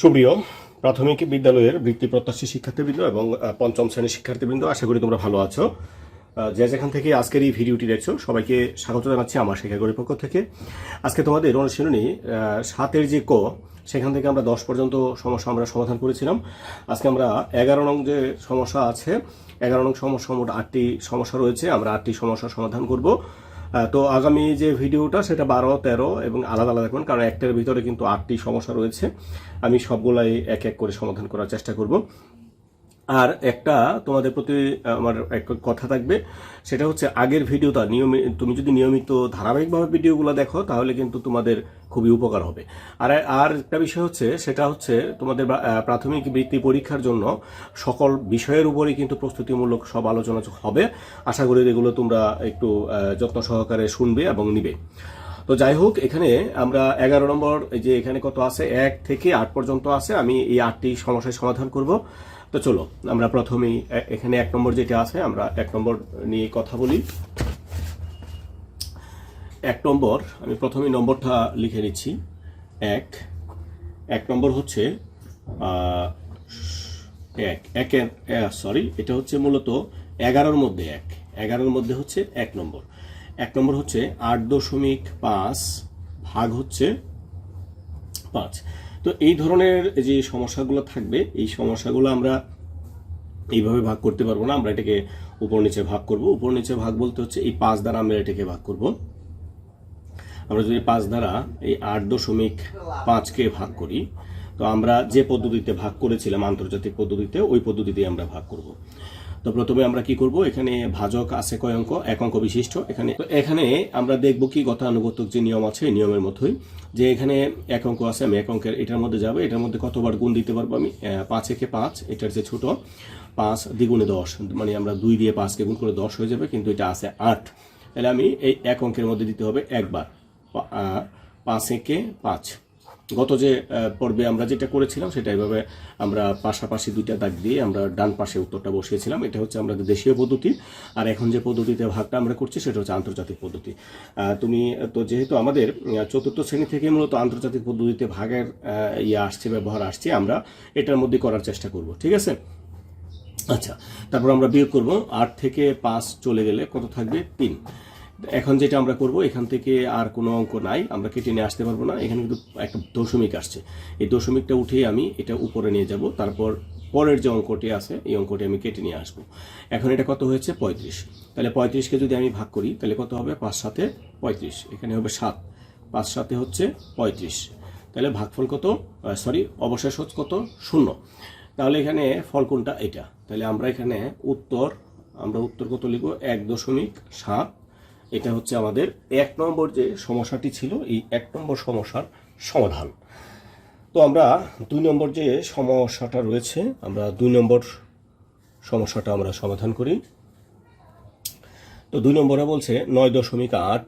সুপ্রিয়, প্রাথমিক বিদ্যালয়ের বৃত্তি প্রত্যাশী শিক্ষার্থীবৃন্দ এবং পঞ্চম শ্রেণির শিক্ষার্থীবৃন্দ, আশা করি তোমরা ভালো আছো। যে যেখান থেকে আজকের এই ভিডিওটি দেখছ, সবাইকে স্বাগত জানাচ্ছি আমার শিক্ষাগুলির পক্ষ থেকে। আজকে তোমাদের অনুশীলনী সাতের যে ক, সেখান থেকে আমরা দশ পর্যন্ত সমস্যা আমরা সমাধান করেছিলাম। আজকে আমরা এগারো নং যে সমস্যা আছে, এগারো নং সমস্যা মোট আটটি সমস্যা রয়েছে, আমরা আটটি সমস্যার সমাধান করব। তো আগামী যে ভিডিওটা, সেটা বারো, তেরো এবং আলাদা আলাদা দেখবেন, কারণ একটার ভিতরে কিন্তু আটটি সমস্যা রয়েছে। আমি সবগুলাই এক এক করে সমাধান করার চেষ্টা করব। আর একটা তোমাদের প্রতি আমার একটা কথা থাকবে, সেটা হচ্ছে আগের ভিডিওটা নিয়মিত তুমি যদি নিয়মিত ধারাবাহিকভাবে ভিডিওগুলো দেখো, তাহলে কিন্তু তোমাদের খুবই উপকার হবে। আর আর একটা বিষয় হচ্ছে, সেটা হচ্ছে তোমাদের প্রাথমিক বৃত্তি পরীক্ষার জন্য সকল বিষয়ের উপরেই কিন্তু প্রস্তুতিমূলক সব আলোচনা হবে। আশা করি এগুলো তোমরা একটু যত্ন সহকারে শুনবে এবং নিবে। তো যাই হোক, এখানে আমরা এগারো নম্বর যে এখানে কত আছে? এক থেকে আট পর্যন্ত আছে। আমি এই আটটি সমস্যার সমাধান করব। তো চলো, আমরা প্রথমেই এখানে এক নম্বর যেটা আছে, আমরা এক নম্বর নিয়ে কথা বলি। এক নম্বর, আমি প্রথমে নম্বরটা লিখে নিচ্ছি। এক। এক নম্বর হচ্ছে এক। একের সরি এটা হচ্ছে মূলত এগারোর মধ্যে এক। এগারোর মধ্যে হচ্ছে এক নম্বর। এক নম্বর হচ্ছে আট দশমিক পাঁচ ভাগ হচ্ছে পাঁচ। তো এই ধরনের যে সমস্যাগুলো থাকবে, এই সমস্যাগুলো আমরা এইভাবে ভাগ করতে পারব না। আমরা এটাকে উপর নিচে ভাগ করব। উপর নিচে ভাগ বলতে হচ্ছে এই পাঁচ দ্বারা আমরা এটাকে ভাগ করব। আমরা যদি পাঁচ দ্বারা এই আট দশমিক পাঁচকে ভাগ করি, তো আমরা যে পদ্ধতিতে ভাগ করেছিলাম আন্তর্জাতিক পদ্ধতিতে, ওই পদ্ধতিতে আমরা ভাগ করব। তো প্রথমে আমরা কি করব? এখানে ভাজক আছে কয় অঙ্ক? এক অঙ্ক বিশিষ্ট। এখানে তো এখানে আমরা দেখব কি গতানুগতক যে নিয়ম আছে নিয়মের মতোই যে এখানে এক অঙ্ক আছে, আমি এক অঙ্কের এটার মধ্যে যাব। এটার মধ্যে কতবার গুণ দিতে পারব আমি? পাঁচ একে পাঁচ, এটার যে ছোট, পাঁচ দ্বিগুণে দশ। মানে আমরা দুই দিয়ে পাঁচকে গুণ করে দশ হয়ে যাবে, কিন্তু এটা আছে আট। তাহলে আমি এই এক অঙ্কের মধ্যে দিতে হবে একবার। পাঁচ একে পাঁচ। গত যে পর্বে আমরা যেটা করেছিলাম, সেটা এভাবে আমরা পাশাপাশি দুইটা দাগ দিয়ে আমরা ডান পাশে উত্তরটা বসিয়েছিলাম। এটা হচ্ছে আমাদের দেশীয় পদ্ধতি। আর এখন যে পদ্ধতিতে ভাগটা আমরা করছি, সেটা হচ্ছে আন্তর্জাতিক পদ্ধতি। তুমি, তো যেহেতু আমাদের চতুর্থ শ্রেণি থেকে মূলত আন্তর্জাতিক পদ্ধতিতে ভাগের ইয়ে আসছে, ব্যবহার আসছে, আমরা এটার মধ্যে করার চেষ্টা করব, ঠিক আছে? আচ্ছা তারপর আমরা বিয়োগ করব। আট থেকে পাঁচ চলে গেলে কত থাকবে? তিন। এখন যেটা আমরা করব, এখান থেকে আর কোনো অঙ্ক নাই, আমরা কেটে নিয়ে আসতে পারব না। এখানে কিন্তু একটা দশমিক আসছে। এই দশমিকটা উঠিয়ে আমি এটা উপরে নিয়ে যাব, তারপর পরের যে অঙ্কটি আছে, এই অঙ্কটি আমি কেটে নিয়ে আসব। এখন এটা কত হয়েছে? পঁয়ত্রিশ। তাহলে পঁয়ত্রিশকে যদি আমি ভাগ করি, তাহলে কত হবে? পাঁচ সাথে পঁয়ত্রিশ। এখানে হবে সাত। পাঁচ সাথে হচ্ছে পঁয়ত্রিশ। তাহলে ভাগফল কত? সরি অবশেষ কত? শূন্য। তাহলে এখানে ফল কোনটা? এটা। তাহলে আমরা এখানে উত্তর, আমরা উত্তর কত লিখব? এক দশমিক সাত এটা হচ্ছে আমাদের এক নম্বর যে সমস্যাটি ছিল, এই এক নম্বর সমস্যার সমাধান। তো আমরা দুই নম্বর যে সমস্যাটা রয়েছে, আমরা দুই নম্বর সমস্যাটা আমরা সমাধান করি। তো দুই নম্বরে বলছে নয় দশমিক আট,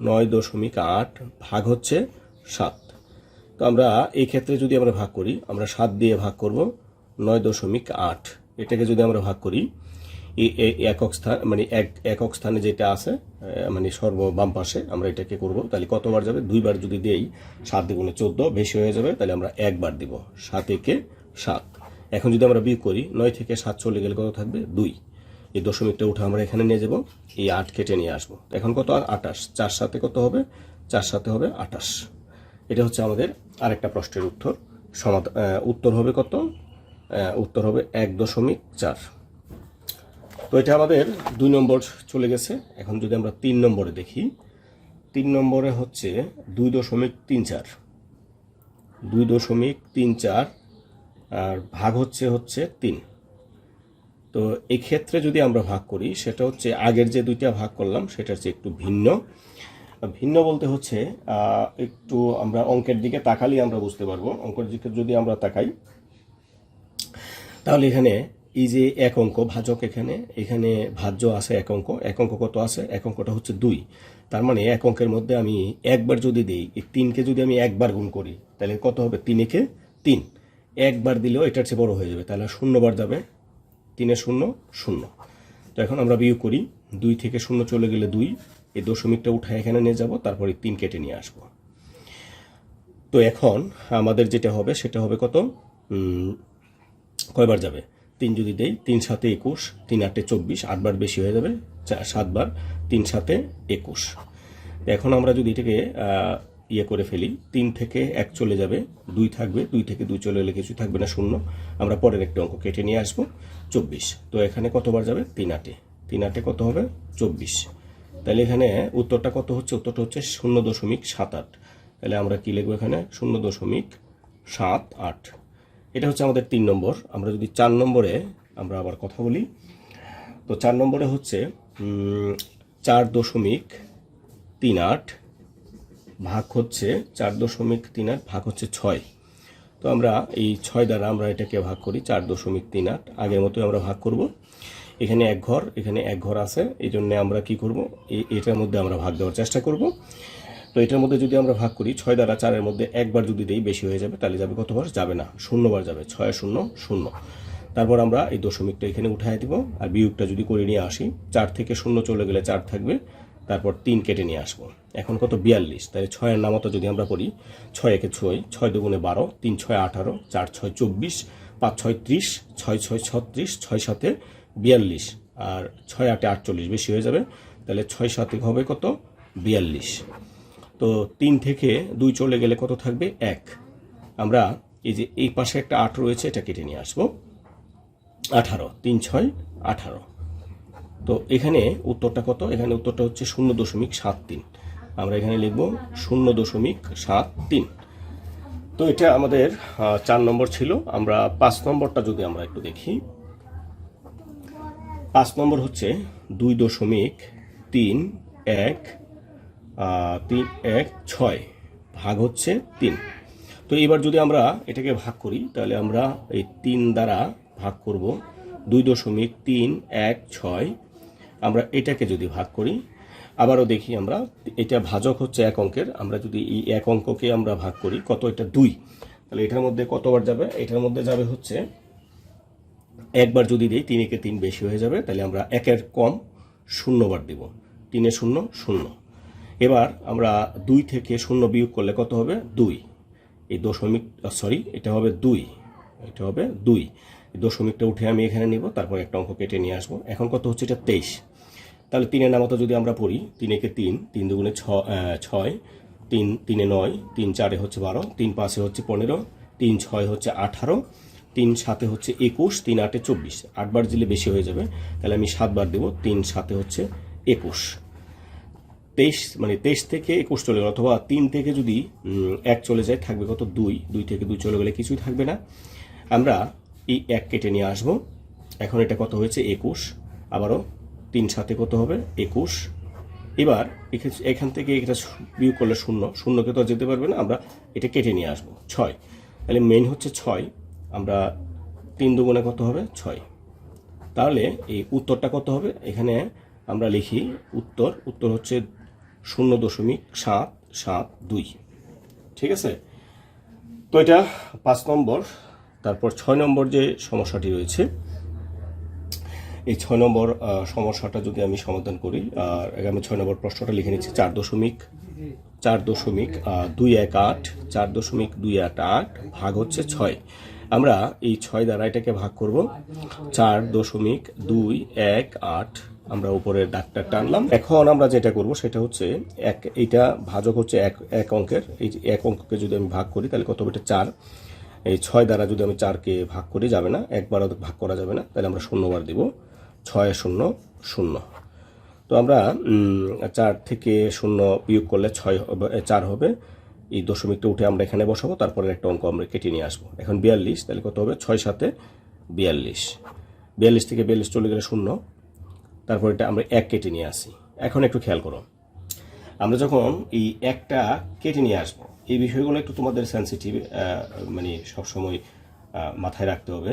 নয় দশমিক আট ভাগ হচ্ছে সাত। তো আমরা এই ক্ষেত্রে যদি আমরা ভাগ করি, আমরা সাত দিয়ে ভাগ করব, নয় দশমিক আট। এটাকে যদি আমরা ভাগ করি একক স্থান মানে এক, একক স্থানে যেটা আছে মানে সর্ব বাম পাশে আমরা এটাকে করব, তাহলে কতবার যাবে? দুইবার যদি দেই, সাত দ্বিগুণে চোদ্দ, বেশি হয়ে যাবে, তাহলে আমরা একবার দিব, সাত একে সাত। এখন যদি আমরা বিয়োগ করি, নয় থেকে সাত চলে গেলে কত থাকবে? দুই। এই দশমিকটা উঠে আমরা এখানে নিয়ে যাব, এই আট কেটে নিয়ে আসব। এখন কত? আটাশ। চার সাথে কত হবে? চার সাথে হবে আটাশ। এটা হচ্ছে আমাদের আরেকটা প্রশ্নের উত্তর। সমাধান উত্তর হবে কত? উত্তর হবে এক দশমিক চার। তো এটা আমাদের দুই নম্বর চলে গেছে। এখন যদি আমরা তিন নম্বরে দেখি, তিন নম্বরে হচ্ছে দুই দশমিক তিন চার। দুই দশমিক তিন চার, আর ভাগ হচ্ছে হচ্ছে তিন। তো এই ক্ষেত্রে যদি আমরা ভাগ করি, সেটা হচ্ছে আগের যে দুইটা ভাগ করলাম সেটা হচ্ছে একটু ভিন্ন। ভিন্ন বলতে হচ্ছে একটু আমরা অঙ্কের দিকে তাকালেই আমরা বুঝতে পারব। অঙ্কের দিকে যদি আমরা তাকাই, তাহলে এখানে এই যে এক অঙ্ক, ভাজক এখানে এখানে ভাজ্য আছে এক অঙ্ক এক অঙ্ক কত আছে? এক অঙ্কটা হচ্ছে দুই। তার মানে এক অঙ্কের মধ্যে আমি একবার যদি দিই, এই তিনকে যদি আমি একবার গুণ করি, তাহলে কত হবে? তিনেকে তিন। একবার দিলেও এটার চেয়ে বড় হয়ে যাবে, তাহলে শূন্যবার যাবে। তিনে শূন্য শূন্য। তো এখন আমরা বিয়োগ করি। দুই থেকে শূন্য চলে গেলে দুই। এই দশমিকটা উঠে এখানে নিয়ে যাব, তারপরে তিন কেটে নিয়ে আসব। তো এখন আমাদের যেটা হবে, সেটা হবে কত? কয়বার যাবে? তিন যদি দেই, তিন সাতে একুশ, তিন আটে চব্বিশ আটবার বেশি হয়ে যাবে চা- সাতবার তিন সাতে একুশ। এখন আমরা যদি এটাকে ইয়ে করে ফেলি, তিন থেকে এক চলে যাবে, দুই থাকবে, দুই থেকে দুই চলে এলে কিছু থাকবে না, শূন্য। আমরা পরের একটা অঙ্ক কেটে নিয়ে আসব, চব্বিশ। তো এখানে কতবার যাবে? তিন আটে। তিন আটে কত হবে? চব্বিশ। তাহলে এখানে উত্তরটা কত হচ্ছে? উত্তরটা হচ্ছে শূন্য দশমিক সাত আট। তাহলে আমরা কী লিখব এখানে? শূন্য দশমিক সাত আট। এটা হচ্ছে আমাদের তিন নম্বর। আমরা যদি চার নম্বরে আমরা আবার কথা বলি, তো চার নম্বরে হচ্ছে চার দশমিক তিন আট ভাগ হচ্ছে, চার দশমিক তিন আট ভাগ হচ্ছে ছয়। তো আমরা এই ছয় দ্বারা আমরা এটাকে ভাগ করি, চার দশমিক তিন আট। আগের মতোই আমরা ভাগ করব। এখানে এক ঘর, এখানে এক ঘর আছে। এই জন্য আমরা কি করব? এটার মধ্যে আমরা ভাগ দেওয়ার চেষ্টা করব। তো এটার মধ্যে যদি আমরা ভাগ করি, ছয় দ্বারা চারের মধ্যে একবার যদি দেই, বেশি হয়ে যাবে, তাহলে যাবে কতবার যাবে না। শূন্যবার যাবে, ছয় শূন্য শূন্য। তারপর আমরা এই দশমিকটা এখানে উঠাই দিব, আর বিয়োগটা যদি করে নিয়ে আসি, চার থেকে শূন্য চলে গেলে চার থাকবে, তারপর তিন কেটে নিয়ে আসব। এখন কত? বিয়াল্লিশ। তাহলে ছয়ের নামতো যদি আমরা পড়ি ছয় একে ছয় ছয় দুগুণে বারো, তিন ছয় আঠারো, চার ছয় চব্বিশ, পাঁচ ছয় ত্রিশ, ছয় ছয় ছত্রিশ, ছয় সাতে বিয়াল্লিশ। আর ছয় আটে আটচল্লিশ বেশি হয়ে যাবে, তাহলে ছয় সাতে হবে কত? বিয়াল্লিশ। তো তিন থেকে দুই চলে গেলে কত থাকবে? এক। আমরা এই যে এই পাশে একটা আট রয়েছে, এটা কেটে নিয়ে আসব। আঠারো। তিন, ছয়, আঠারো। তো এখানে উত্তরটা কত? এখানে উত্তরটা হচ্ছে শূন্য দশমিক সাত তিন। আমরা এখানে লিখব শূন্য দশমিক সাত তিন। তো এটা আমাদের চার নম্বর ছিল। আমরা পাঁচ নম্বরটা যদি আমরা একটু দেখি। পাঁচ নম্বর হচ্ছে দুই দশমিক তিন এক তিন, এক, ছয়। ভাগ হচ্ছে তিন। তো এবার যদি আমরা এটাকে ভাগ করি, তাহলে আমরা এই তিন দ্বারা ভাগ করব। দুই দশমিক তিন, এক, ছয়। আমরা এটাকে যদি ভাগ করি, আবারও দেখি আমরা, এটা ভাজক হচ্ছে এক অঙ্কের। আমরা যদি এই এক অঙ্ককে আমরা ভাগ করি, কত? এটা দুই। তাহলে এটার মধ্যে কতবার যাবে? এটার মধ্যে যাবে হচ্ছে, একবার যদি দিই, তিন একে তিন বেশি হয়ে যাবে। তাহলে আমরা একের কম শূন্যবার দিব। তিনে শূন্য শূন্য। এবার আমরা দুই থেকে শূন্য বিয়োগ করলে কত হবে? দুই। এই দশমিক, সরি, এটা হবে দুই। এটা হবে দুই। দশমিকটা উঠে আমি এখানে নিব, তারপর একটা অঙ্ক কেটে নিয়ে আসব। এখন কত হচ্ছে? এটা তেইশ। তাহলে তিনের নামতো যদি আমরা পড়ি তিন একে তিন তিন দুগুণে ছ ছয়, তিন, তিনে নয়, তিন চারে হচ্ছে বারো, তিন পাঁচে হচ্ছে পনেরো, তিন ছয় হচ্ছে আঠারো, তিন সাতে হচ্ছে একুশ, তিন আটে চব্বিশ। আটবার দিলে বেশি হয়ে যাবে। তাহলে আমি সাতবার দেবো, তিন সাতে হচ্ছে একুশ। তেইশ মানে তেইশ থেকে একুশ চলে গেল, অথবা তিন থেকে যদি এক চলে যায়, থাকবে কত দুই। দুই থেকে দুই চলে গেলে কিছুই থাকবে না। আমরা এই এক কেটে নিয়ে আসব। এখন এটা কত হয়েছে? একুশ। আবারও তিন সাথে কত হবে? একুশ। এবার এখে- এখান থেকে এটা বিয়োগ করলে শূন্য। শূন্যকে তো যেতে পারবে না, আমরা এটা কেটে নিয়ে আসব। ছয়। তাহলে মেইন হচ্ছে ছয়। আমরা তিন দুগুণে কত হবে? ছয়। তাহলে এই উত্তরটা কত হবে? এখানে আমরা লিখি উত্তর। উত্তর হচ্ছে শূন্য দশমিক সাত সাত দুই। ঠিক আছে? তো এটা পাঁচ নম্বর, তারপর ছয় নম্বর যে সমস্যাটি রয়েছে, এই ছয় নম্বর সমস্যাটা যদি আমি সমাধান করি, আর আমি ছয় নম্বর প্রশ্নটা লিখে নিচ্ছি, চার দশমিক চার দশমিক দুই এক আট, চার দশমিক দুই আট আট ভাগ হচ্ছে ছয়। আমরা এই ছয় দ্বারা এটাকে ভাগ করব, চার দশমিক দুই এক আট আমরা উপরের ডাকটা টানলাম এখন আমরা যেটা করব সেটা হচ্ছে এক এইটা ভাজক হচ্ছে এক এক অঙ্কের। এই এক অঙ্ককে যদি আমি ভাগ করি, তাহলে কত হবে? এটা চার। এই ছয় দ্বারা যদি আমি চারকে ভাগ করি, যাবে না। একবারও ভাগ করা যাবে না। তাহলে আমরা শূন্যবার দিব। ছয় শূন্য শূন্য। তো আমরা চার থেকে শূন্য বিয়োগ করলে ছয় চার হবে। এই দশমিকটা উঠে আমরা এখানে বসাবো। তারপরে একটা অঙ্ক আমরা কেটে নিয়ে আসব। এখন বিয়াল্লিশ, তাহলে কত হবে? ছয় সাথে বিয়াল্লিশ। বিয়াল্লিশ থেকে বিয়াল্লিশ চলে গেলে শূন্য। তারপর এটা আমরা এক কেটে নিয়ে আসি। এখন একটু খেয়াল করো। আমরা যখন এই একটা কেটে নিয়ে আসব, এই বিষয়গুলো একটু তোমাদের সেন্সিটিভ মানে সবসময় মাথায় রাখতে হবে।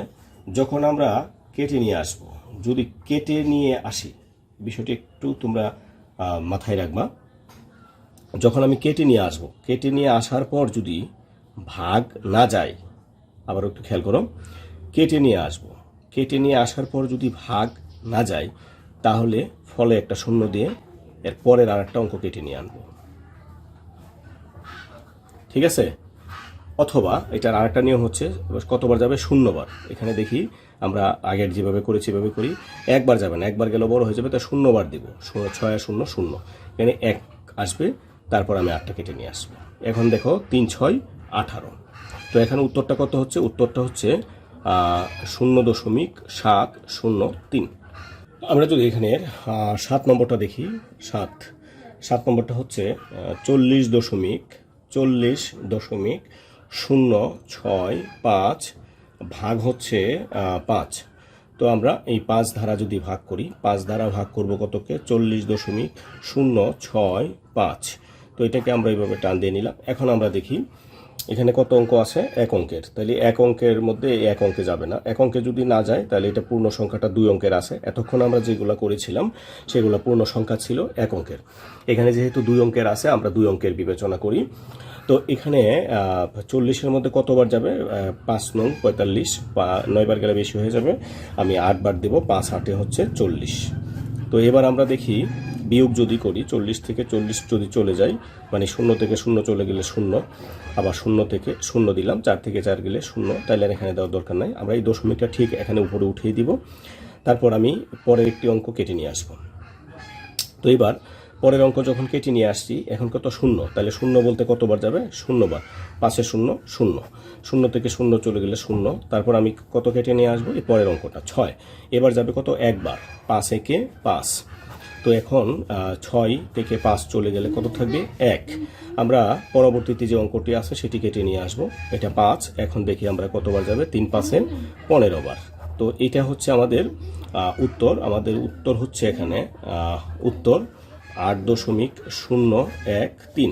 যখন আমরা কেটে নিয়ে আসব, যদি কেটে নিয়ে আসি, বিষয়টি একটু তোমরা মাথায় রাখবা। যখন আমি কেটে নিয়ে আসব, কেটে নিয়ে আসার পর যদি ভাগ না যায়, আবার একটু খেয়াল করো। কেটে নিয়ে আসব, কেটে নিয়ে আসার পর যদি ভাগ না যায় তাহলে ফলে একটা শূন্য দিয়ে এর পরের আর একটা অঙ্ক কেটে নিয়ে আনব। ঠিক আছে? অথবা এটার আরেকটা নিয়ম হচ্ছে, কতবার যাবে? শূন্যবার। এখানে দেখি আমরা আগের যেভাবে করেছি এভাবে করি। একবার যাবে না, একবার গেলে বড় হয়ে যাবে তাই শূন্যবার দিব। ছয়, শূন্য শূন্য। এখানে এক আসবে, তারপর আমি আটটা কেটে নিয়ে আসব। এখন দেখো, তিন, ছয়, আঠারো। তো এখানে উত্তরটা কত হচ্ছে? উত্তরটা হচ্ছে শূন্য দশমিক সাত শূন্য তিন। আমরা যদি এখানের সাত নম্বরটা দেখি, সাত। সাত নম্বরটা হচ্ছে চল্লিশ দশমিক চল্লিশ দশমিক শূন্য ছয় পাঁচ ভাগ হচ্ছে পাঁচ। তো আমরা এই পাঁচ ধারা যদি ভাগ করি, পাঁচ ধারা ভাগ করব কতকে? চল্লিশ দশমিক শূন্য ছয় পাঁচ। তো এটাকে আমরা এইভাবে টান দিয়ে নিলাম। এখন আমরা দেখি এখানে কত অঙ্ক আছে? এক অঙ্কের। তাহলে এক অঙ্কের মধ্যে এক অঙ্কে যাবে না। এক অঙ্কে যদি না যায়, তাহলে এটা পূর্ণ সংখ্যাটা দুই অঙ্কের আছে। এতক্ষণ আমরা যেগুলো করেছিলাম, সেগুলো পূর্ণ সংখ্যা ছিল এক অঙ্কের। এখানে যেহেতু দুই অঙ্কের আছে, আমরা দুই অঙ্কের বিবেচনা করি। তো এখানে চল্লিশের মধ্যে কতবার যাবে? পাঁচ নং পঁয়তাল্লিশ নয়বার গেলে বেশি হয়ে যাবে। আমি আটবার দেব, পাঁচ আটে হচ্ছে চল্লিশ। তো এবার আমরা দেখি বিয়োগ যদি করি, চল্লিশ থেকে চল্লিশ যদি চলে যায় মানে শূন্য থেকে শূন্য চলে গেলে শূন্য, আবার শূন্য থেকে শূন্য দিলাম, চার থেকে চার গেলে শূন্য, তাইলে আর এখানে দেওয়ার দরকার নাই। আমরা এই দশমিকটা ঠিক এখানে উপরে উঠিয়ে দিব। তারপর আমি পরের একটি অঙ্ক কেটে নিয়ে আসব। তো এবার পরের অঙ্ক যখন কেটে নিয়ে আসছি, এখন কত শূন্য? তাহলে শূন্য বলতে কতবার যাবে? শূন্যবার পাঁচে শূন্য শূন্য। শূন্য থেকে শূন্য চলে গেলে শূন্য। তারপর আমি কত কেটে নিয়ে আসব? এই পরের অঙ্কটা, ছয়। এবার যাবে কত? একবার। পাঁচ একে পাঁচ। তো এখন ছয় থেকে পাঁচ চলে গেলে কত থাকবে? এক। আমরা পরবর্তীতে যে অঙ্কটি আছে সেটি কেটে নিয়ে আসব। এটা পাঁচ। এখন দেখি আমরা কতবার যাবে? তিন পাঁচে পনেরো বার। তো এটা হচ্ছে আমাদের উত্তর। আমাদের উত্তর হচ্ছে এখানে উত্তর আট দশমিক শূন্য এক তিন।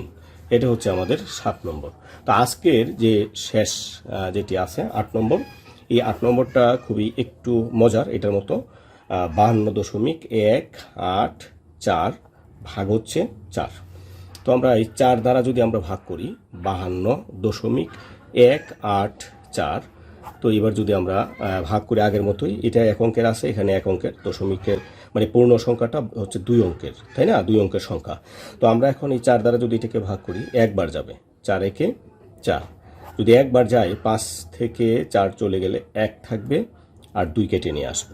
এটা হচ্ছে আমাদের সাত নম্বর। তো আজকের যে শেষ যেটি আছে আট নম্বর, এই আট নম্বরটা খুবই একটু মজার এটার মতো। বাহান্ন দশমিক এক আট চার ভাগ হচ্ছে চার। তো আমরা এই চার দ্বারা যদি আমরা ভাগ করি, বাহান্ন দশমিক এক আট চার, তো এবার যদি আমরা ভাগ করি আগের মতোই, এটা এক অঙ্কের আছে, এখানে এক অঙ্কের দশমিকের মানে পূর্ণ সংখ্যাটা হচ্ছে দুই অঙ্কের, তাই না? দুই অঙ্কের সংখ্যা। তো আমরা এখন এই চার দ্বারা যদি এটাকে ভাগ করি, একবার যাবে। চার একে চার। যদি একবার যায়, পাঁচ থেকে চার চলে গেলে এক থাকবে, আর দুই কেটে নিয়ে আসব।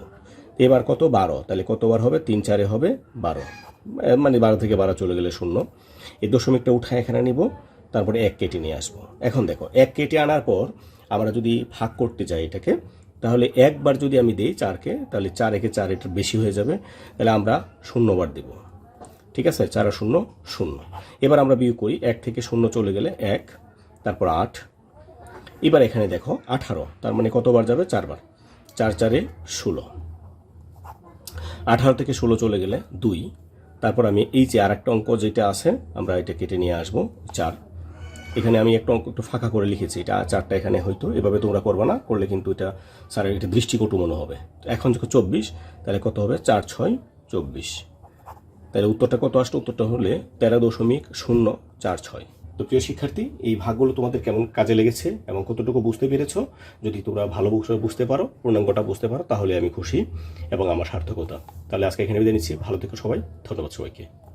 এবার কত? বারো। তাহলে কতবার হবে? তিন চারে হবে বারো। মানে বারো থেকে বারো চলে গেলে শূন্য। এই দশমিকটা উঠায় এখানে নিব, তারপরে এক কেটে নিয়ে আসব। এখন দেখো, এক কেটে আনার পর আমরা যদি ভাগ করতে যাই এটাকে, তাহলে একবার যদি আমি দিই চারকে, তাহলে চার একে চার এটা বেশি হয়ে যাবে। তাহলে আমরা শূন্যবার দেব। ঠিক আছে? চার শূন্য শূন্য। এবার আমরা বিয়োগ করি, এক থেকে শূন্য চলে গেলে এক, তারপর আট। এবার এখানে দেখো, আঠারো। তার মানে কতবার যাবে? চারবার। চার চারে ষোলো। আঠারো থেকে ষোলো চলে গেলে দুই। তারপর আমি এই যে আর একটা অঙ্ক যেটা আছে, আমরা এটা কেটে নিয়ে আসব, চার। এখানে আমি একটা অঙ্ক একটু ফাঁকা করে লিখেছি, এটা চারটা এখানে হয়তো, এভাবে তোমরা করবে না, করলে কিন্তু এটা স্যারের একটা দৃষ্টিকটু মনে হবে। এখন যখন চব্বিশ, তাহলে কত হবে? চার, ছয়, চব্বিশ। তাহলে উত্তরটা কত আসলো? উত্তরটা হলে তেরো দশমিক শূন্য চার ছয়। তো প্রিয় শিক্ষার্থী, এই ভাগগুলো তোমাদের কেমন কাজে লেগেছে এবং কতটুকু বুঝতে পেরেছ? যদি তোমরা ভালো বুঝে বুঝতে পারো, পূর্ণাঙ্গটা বুঝতে পারো, তাহলে আমি খুশি এবং আমার সার্থকতা। তাহলে আজকে এখানে বিদায় নিচ্ছি। ভালো থেকো সবাই। ধন্যবাদ সবাইকে।